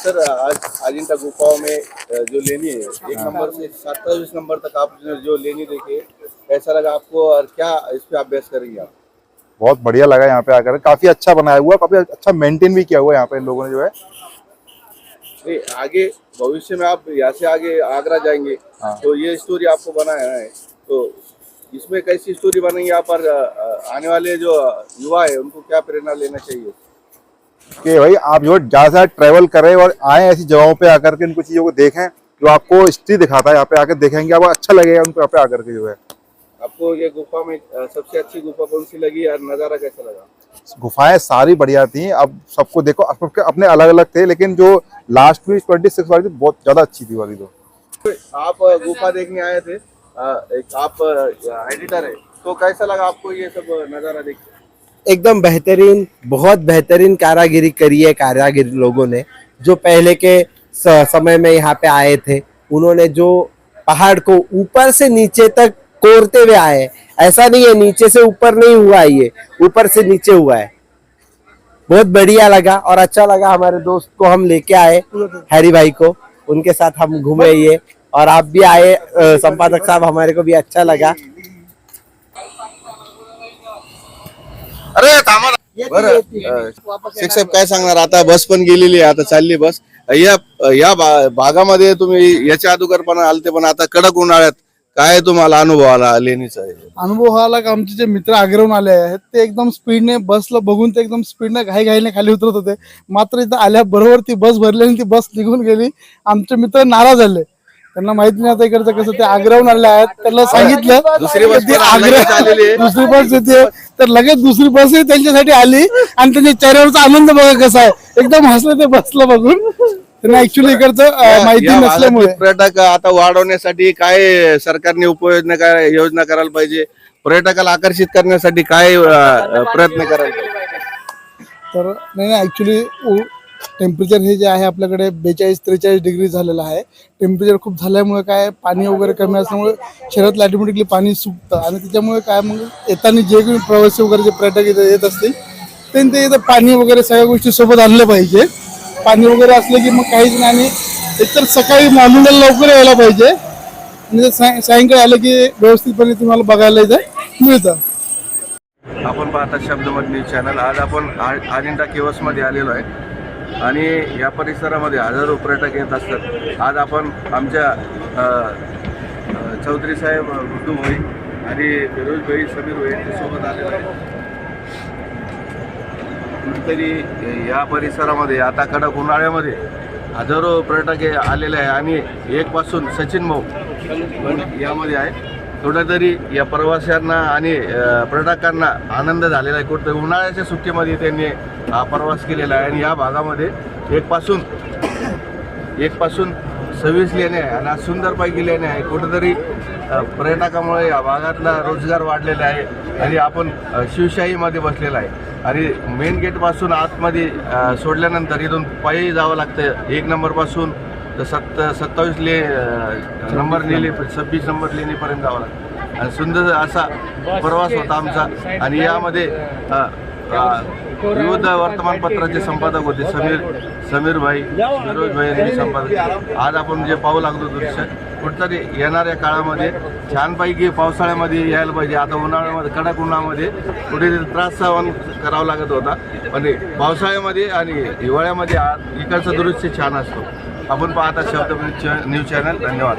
Sir आज अजिंठा गुफाओं में जो लेनी है एक नंबर से सत्ताईस नंबर तक आपने जो लेनी देखी है, कैसा लगा आपको और क्या इस पे अभ्यास करेंगे आप? बहुत बढ़िया लगा यहाँ पे आकर। काफ़ी अच्छा बनाया हुआ है, काफ़ी अच्छा मेंटेन भी किया हुआ है यहाँ पे इन लोगों ने जो है। नहीं, आगे भविष्य में आप यहाँ से आगे आगरा जाएँगे हाँ। तो ये स्टोरी आपको बनाया है। तो इसमें कैसी स्टोरी बनेगी यहाँ पर आने वाले जो युवा है उनको क्या प्रेरणा लेना चाहिए? कि भाई आप जो ज़्यादा ट्रेवल करें और आए ऐसी जगहों पे आकर के इनको चीज़ों को देखें जो आपको हिस्ट्री दिखाता है। यहाँ पे आकर देखेंगे आपको अच्छा लगेगा उनको यहाँ पे आकर के जो है। आपको ये गुफा में सबसे अच्छी गुफा कौन सी लगी और नज़ारा कैसा लगा? गुफाएँ सारी बढ़िया थी। अब सबको देखो अपने अलग अलग थे लेकिन जो लास्ट में ट्वेंटी सिक्स वाली थी बहुत ज़्यादा अच्छी थी वाली तो। आप गुफा देखने आए थे एक आप एडिटर है तो कैसा लगा आपको ये सब नज़ारा देख के? एकदम बेहतरीन, बहुत बेहतरीन कारागिरी करी है कारागिर लोगों ने, जो पहले के समय में यहाँ पे आए थे। उन्होंने जो पहाड़ को ऊपर से नीचे तक कोरते हुए आए। ऐसा नहीं है, नीचे से ऊपर नहीं हुआ ये, ऊपर से नीचे हुआ है। बहुत बढ़िया लगा और अच्छा लगा हमारे दोस्त को हम लेके आए, हैरी भाई को। उनके साथ हम घूमे ये, और आप भी आए संपादक साहब हमारे को भी अच्छा लगा। अरे थांबा. बरं. काय सांगणार? आता बस पण गेलेली आहे आता चालली बस. या या भा- भागामध्ये तुम्ही याच्या अगोदर पण आलते पण आता कडक उन्हाळ्यात काय तुम्हाला अनुभव आला लेणीचा? अनुभव हा आला का? आमचे जे मित्र आग्रहून आले आहेत ते एकदम स्पीडने बसला बघून ते एकदम स्पीडने घाई घाईने खाली उतरत होते. मात्र इथं आल्याबरोबर ती बस भरली आणि ती बस निघून गेली. आमचे मित्र नाराज झाले. त्यांना माहीत नाही आता इकडचं कसं ते आग्रहून आले आहेत. त्यांना सांगितलं दुसरी बस पण आलेली आहे. दुसरी बस येते. तर लगेच दुसरी बस त्यांच्यासाठी आली आणि त्यांच्या चेहऱ्यावरचा आनंद बघा कसा आहे. एकदम हसले ते बसलं बघून. त्यांना ऍक्च्युली इकडचं अं, माहिती या नसल्यामुळे. पर्यटक आता वाढवण्यासाठी काय सरकारने उपाययोजना काय योजना करायला पाहिजे? पर्यटकाला आकर्षित करण्यासाठी काय अ, प्रयत्न करायला पाहिजे? तर नाही नाही ॲक्च्युली टेम्परेचर हे जे आहे आपल्याकडे बेचाळीस त्रेचाळीस डिग्री झालेलं आहे. टेम्परेचर खूप झाल्यामुळे काय पाणी वगैरे कमी असल्यामुळे शहरातलं ऑटोमॅटिकली पाणी सुकतं आणि त्याच्यामुळे काय मग येताना जे काही प्रवासी वगैरे जे पर्यटक इथं येत असतील त्यांनी ते इथं पाणी वगैरे सगळ्या गोष्टी सोबत आणलं पाहिजे. पाणी वगैरे असलं की मग काहीच नाही आणि एकतर सकाळी मॉर्निंगला लवकर यायला पाहिजे. आणि साय- सायंकाळी आलं की व्यवस्थितपणे तुम्हाला बघायला इथं मिळतं. आपण पाहता शब्दमत न्यूज चॅनल आज आपण आ- अजिंठा केवस आलेलो आहे. आणि या परिसरामध्ये हजारो पर्यटक येत असतात. आज आपण आमच्या चौधरी साहेब गुड्डू भाई आणि फिरोज भाई समीर भाई यांच्यासोबत आलेलो आहे. कुठेतरी या परिसरामध्ये आता कडक उन्हाळ्यामध्ये हजारो पर्यटक आलेले आहे आणि एकपासून सचिन भाऊ यामध्ये आहे. कुठेतरी या प्रवाशांना आणि पर्यटकांना आनंद झालेला आहे. कुठेतरी उन्हाळ्याच्या सुट्टीमध्ये त्यांनी हा प्रवास केलेला आहे आणि या भागामध्ये एक पासून एक पासून सव्वीस लेणे आहे आणि आज सुंदरपैकी लेणे आहे. कुठेतरी पर्यटकामुळे या भागातला रोजगार वाढलेला आहे आणि आपण शिवशाहीमध्ये बसलेला आहे. आणि मेन गेटपासून आतमध्ये सोडल्यानंतर इथून पायी जावं लागतं. एक नंबरपासून तर सत्त सत्तावीस ले नंबर लेणी सव्वीस नंबर लेणीपर्यंत जावं लागतं. आणि सुंदर असा प्रवास होता आमचा. आणि यामध्ये विविध वर्तमानपत्राचे संपादक होते समीर समीर भाई फिरोज भाई यांनी संपादक आज आपण जे पाहू लागलो दृश्य कुठतरी येणाऱ्या काळामध्ये छानपैकी पावसाळ्यामध्ये यायला पाहिजे. आता उन्हाळ्यामध्ये कडक उन्हामध्ये कुठेतरी त्रास सहन करावा लागत होता. पण पावसाळ्यामध्ये आणि हिवाळ्यामध्ये इकडचं दृश्य छान असतो. आपण पाहता शब्द न्यूज चॅनल. धन्यवाद.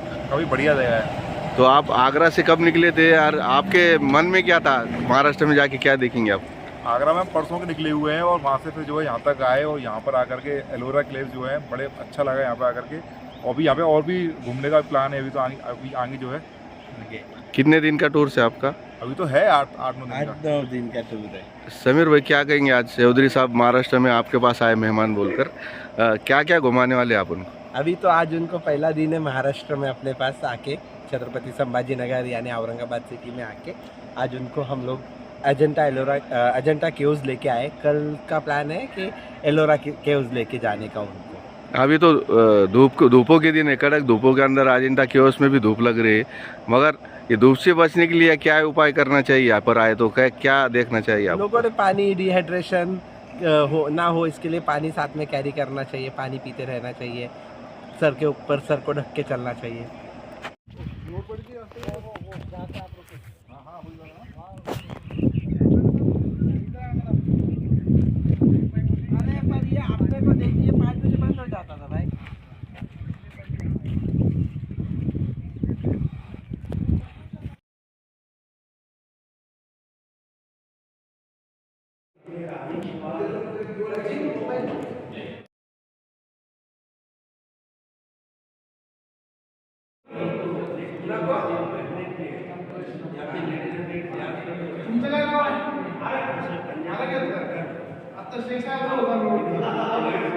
काफ़ी बढ़िया जगह है। तो आप आगरा से कब निकले थे यार? आपके मन में क्या था? महाराष्ट्र में जाके क्या देखेंगे आप? आगरा में परसों के निकले हुए हैं और वहाँ से फिर जो है यहाँ तक आए और यहाँ पर आकर के एलोरा क्लेव जो है बड़े अच्छा लगा यहाँ पर आकर के। और भी यहाँ पे और भी घूमने का प्लान है अभी तो आगे अभी आगे जो है। कितने दिन का टूर से आपका? अभी तो है आठ आठ नौ दिन का। आठ नौ दिन का टूर है। समीर भाई क्या कहेंगे आज? चौधरी साहब महाराष्ट्र में आपके पास आए मेहमान बोलकर। क्या क्या घुमाने वाले आप उनको? अभी तो आज उनको पहला दिन है महाराष्ट्र में अपने पास आके छत्रपति संभाजी नगर यानी औरंगाबाद सिटी में आके। आज उनको हम लोग अजंता एलोरा अ, अजंता केव्स लेके आए। कल का प्लान है कि एलोरा केव्स लेके जाने का उनको। अभी तो धूप धूपों के दिन है। कड़क धूपों के अंदर अजिंठा केवस में भी धूप लग रही है। मगर ये धूप से बचने के लिए क्या उपाय करना चाहिए? यहाँ पर आए तो क्या क्या देखना चाहिए आप लोगों ने पानी डिहाइड्रेशन हो ना हो इसके लिए पानी साथ में कैरी करना चाहिए। पानी पीते रहना चाहिए। सर के ऊपर सर को ढक के चलना चाहिए। तुमचं काय नाव आहे? आता देखिए साहेब बजे हो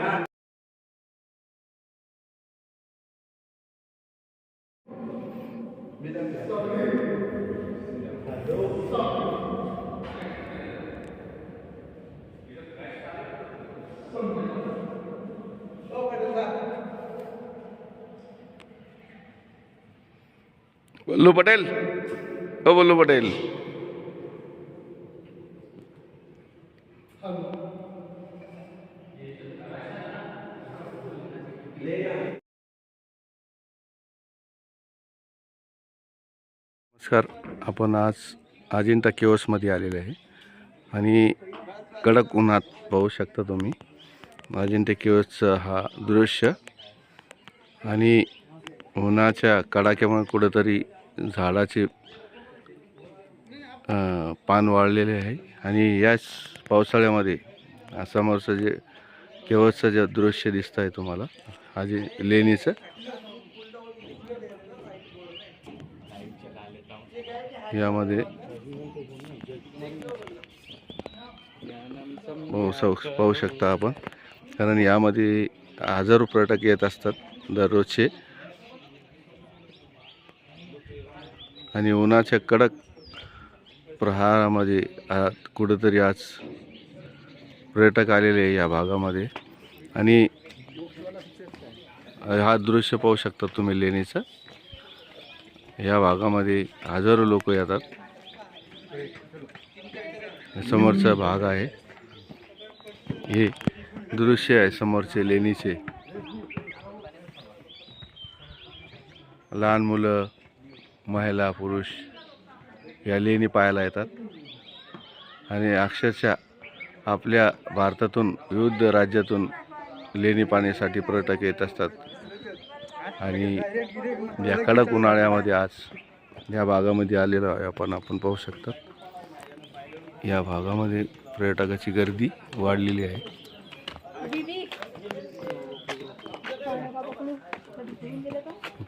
बल्लू पटेल? ओ बल्लू पटेल. नमस्कार. आपण आज अजिंठा केवसमध्ये आलेले आहे. आणि कडक उन्हात पाहू शकता तुम्ही अजिंठा केवसचं हा दृश्य. आणि उन्हाच्या कडाक्यामुळे कुठंतरी झाडाचे पान वाळलेले आहे. आणि याच पावसाळ्यामध्ये आसामवरचं जे केवळचं जे दृश्य दिसत आहे तुम्हाला हा जे लेणीचं. यामध्ये पाहू पाहू शकता आपण. कारण यामध्ये हजारो पर्यटक येत असतात दररोजचे. आणि उन्हाच्या कडक प्रहारामध्ये आ- कुठंतरी आज पर्यटक आलेले आहे या भागामध्ये. आणि हा दृश्य पाहू शकता तुम्ही लेणीचं. या भागामध्ये हजारो लोक येतात. समोरचा भाग आहे. हे दृश्य आहे समोरचे लेणीचे. लहान मुलं महिला पुरुष या लेणी पाहायला येतात. आणि अक्षरशः आपल्या भारतातून विविध राज्यातून लेणी पाहण्यासाठी पर्यटक येत असतात. आणि या कडक उन्हाळ्यामध्ये आज या भागामध्ये आलेलो आहे आपण आपण पाहू शकतात या भागामध्ये पर्यटकाची गर्दी वाढलेली आहे.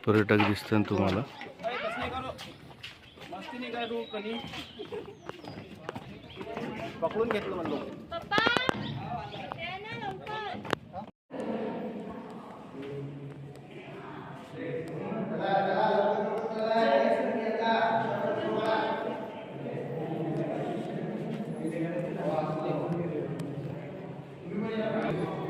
पर्यटक दिसतात तुम्हाला. Baklun gitu teman. Papa. Tena lompat. Thank.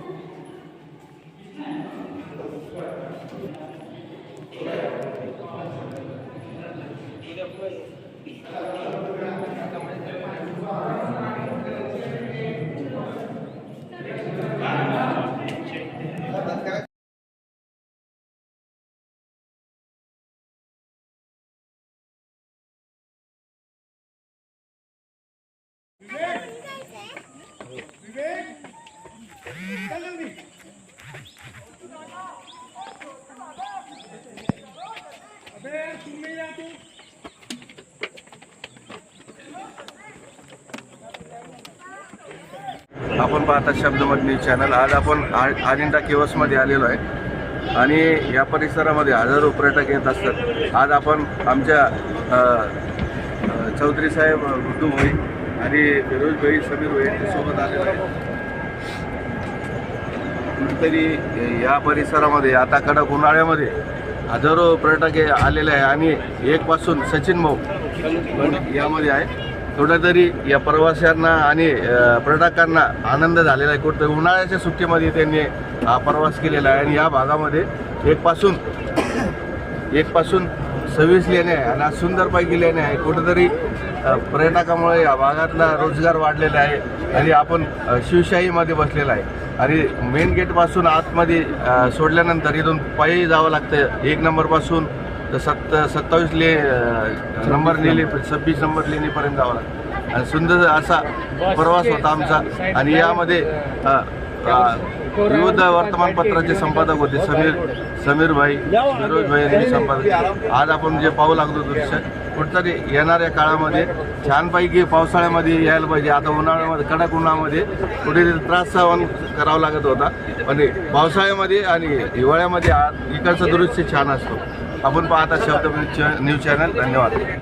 आपण पाहता शब्दमत न्यूज चॅनल आज आपण आ- अजिंठा केवसमध्ये आलेलो आहे. आणि या परिसरामध्ये हजारो पर्यटक येत असतात. आज आपण आमच्या चौधरी साहेब गुड्डू भाई आणि फिरोज भाई समीर भाई यांच्यासोबत आलेलो आहे. कुठेतरी या परिसरामध्ये आता कडक उन्हाळ्यामध्ये हजारो पर्यटक आलेले आहे. आणि एकपासून सचिन भाऊ यामध्ये आहे. कुठेतरी या प्रवाशांना आणि पर्यटकांना आनंद झालेला आहे. कुठं उन्हाळ्याच्या सुट्टीमध्ये त्यांनी हा प्रवास केलेला आहे. आणि या भागामध्ये एकपासून एकपासून सव्वीस लेणे आहे आणि आज सुंदरपैकी लेणे आहे. कुठंतरी पर्यटकामुळे या भागातला रोजगार वाढलेला आहे आणि आपण शिवशाहीमध्ये बसलेला आहे. आणि मेन गेटपासून आतमध्ये सोडल्यानंतर इथून पायी जावं लागतं. एक नंबरपासून तर सत्त सत्तावीस ले नंबर लेणी सव्वीस नंबर लेणीपर्यंत जावं लागतं. आणि सुंदर असा प्रवास होता आमचा. आणि यामध्ये विविध वर्तमानपत्राचे संपादक होते. समीर समीर भाई फिरोज भाई यांनी संपादक आज आपण जे पाहू लागलो दृश्य कुठतरी येणाऱ्या काळामध्ये छानपैकी पावसाळ्यामध्ये यायला पाहिजे. आता उन्हाळ्यामध्ये कडक उन्हामध्ये कुठेतरी त्रास सहन करावा लागत होता. पण पावसाळ्यामध्ये आणि हिवाळ्यामध्ये आज इकडचं दृश्य छान असतो. आपण पाहता शब्द न्यूज चॅनल. धन्यवाद.